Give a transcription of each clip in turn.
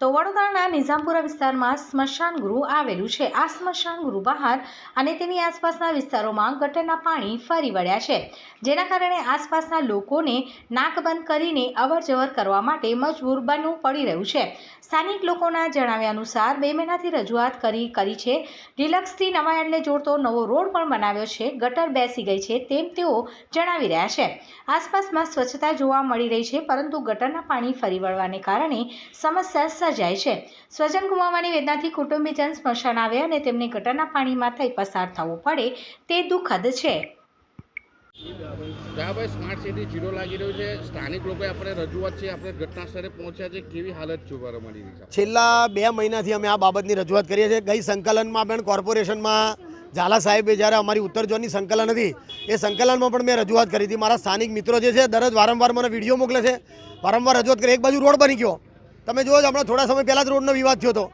તો વડોદરાના નિઝામપુરા વિસ્તારમાં સ્મશાન ગૃહ આવેલું છે. આ સ્મશાન ગૃહ બહાર અને તેની આસપાસના વિસ્તારોમાં ગટરના પાણી ફરી વળ્યા છે. જેના કારણે આસપાસના લોકોને નાક બંધ કરીને અવરજવર કરવા માટે મજબૂર બનવું પડી રહ્યું છે. સ્થાનિક લોકોના જણાવ્યા અનુસાર બે મહિનાથી રજૂઆત કરી કરી છે. ડિલક્સથી નવાયાર્ડને જોડતો નવો રોડ પણ બનાવ્યો છે. ગટર બેસી ગઈ છે તેમ તેઓ જણાવી રહ્યા છે. આસપાસમાં સ્વચ્છતા જોવા મળી રહી છે, પરંતુ ગટરના પાણી ફરી વળવાને કારણે સમસ્યા સર્જાય છે. સ્વજન ગુમાવવાની વેદનાથી કુટુંબીજન સ્મશાન આવે અને તેમને ગટરના પાણીમાં થઈ પસાર થવું પડે તે દુઃખદ છે. ભાઈ સ્માર્ટ સિટી જીરો લાગી રહ્યું છે. સ્થાનિક લોકોએ આપણે રજૂઆત છે આપણે ઘટના સ્થળે પહોંચ્યા છે. કેવી હાલત જોવા મળી રહી છે છેલ્લા બે મહિનાથી અમે આ બાબતની રજૂઆત કરીએ છીએ. ગઈ સંકલનમાં પણ કોર્પોરેશનમાં ઝાલા સાહેબે જ્યારે અમારી ઉત્તર ઝોનની સંકલન હતી એ સંકલનમાં પણ મેં રજૂઆત કરી હતી. મારા સ્થાનિક મિત્રો જે છે દરરોજ વારંવાર મને વીડિયો મોકલે છે. વારંવાર રજૂઆત કરી. એક બાજુ રોડ બની ગયો. તમે જુઓ હમણાં થોડા સમય પહેલાં જ રોડનો વિવાદ થયો હતો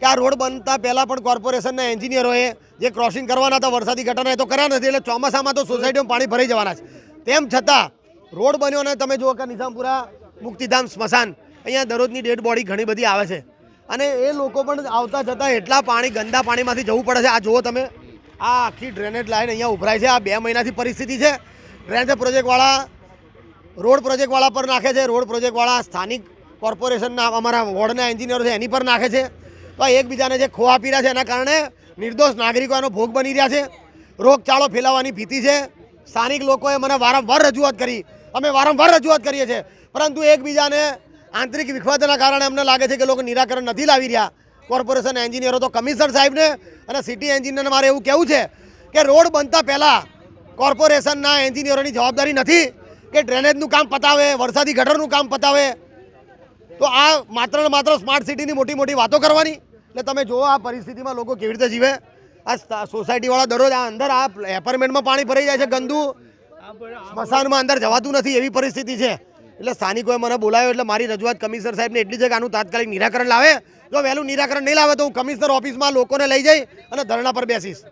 કે આ રોડ બનતા પહેલાં પણ કોર્પોરેશનના એન્જિનિયરોએ જે ક્રોસિંગ કરવાના હતા, વરસાદી ઘટના એ તો કર્યા નથી, એટલે ચોમાસામાં તો સોસાયટીમાં પાણી ભરાઈ જવાના છે. તેમ છતાં, રોડ બન્યો અને તમે જુઓ કે નિઝામપુરા, મુક્તિધામ, સ્મશાન, અહીંયા દરરોજની ડેડ બોડી ઘણી બધી આવે છે. અને એ લોકો પણ આવતા જતાં એટલા પાણી, ગંદા પાણીમાંથી જવું પડે છે. આ જુઓ તમે, આ આખી ડ્રેનેજ લાઈન અહીંયા ઉભરાય છે. આ બે મહિનાથી પરિસ્થિતિ છે. ડ્રેનેજ પ્રોજેક્ટવાળા, રોડ પ્રોજેક્ટવાળા પર નાખે છે. રોડ પ્રોજેક્ટવાળા સ્થાનિક કોર્પોરેશનના અમારા વોર્ડના એન્જિનિયરો છે, એની પર નાખે છે. તો એકબીજાને જે ખો આપી છે, એના કારણે નિર્દોષ નાગરિકો એનો ભોગ બની રહ્યા છે. રોગચાળો ફેલાવાની ભીતિ છે. સ્થાનિક લોકોએ મને વારંવાર રજૂઆત કરી. અમે વારંવાર રજૂઆત કરીએ છીએ. પરંતુ એકબીજાને આંતરિક વિખવાદના કારણે અમને લાગે છે કે લોકો નિરાકરણ નથી લાવી રહ્યા. કોર્પોરેશન એન્જિનિયરો તો કમિશનર સાહેબને અને સિટી એન્જિનિયરને મારે એવું કહેવું છે કે રોડ બનતા પહેલાં કોર્પોરેશનના એન્જિનિયરોની જવાબદારી નથી કે ડ્રેનેજનું કામ પતાવે, વરસાદી ગટરનું કામ પતાવે. તો આ માત્ર ને માત્ર સ્માર્ટ સિટીની મોટી મોટી વાતો કરવાની. એટલે તમે જુઓ આ પરિસ્થિતિમાં લોકો કેવી રીતે જીવે. આ સોસાયટીવાળા દરરોજ આ અંદર આ એપાર્ટમેન્ટમાં પાણી ભરાઈ જાય છે, ગંદુ. સ્મશાનમાં અંદર જવાતું નથી, એવી પરિસ્થિતિ છે. એટલે સ્થાનિકોએ મને બોલાવ્યો, એટલે મારી રજૂઆત કમિશનર સાહેબને એટલી છે કે આનું તાત્કાલિક નિરાકરણ લાવે. જો વહેલું નિરાકરણ નહીં લાવે તો હું કમિશનર ઓફિસમાં લોકોને લઈ જઈ અને ધરણા પર બેસીશ.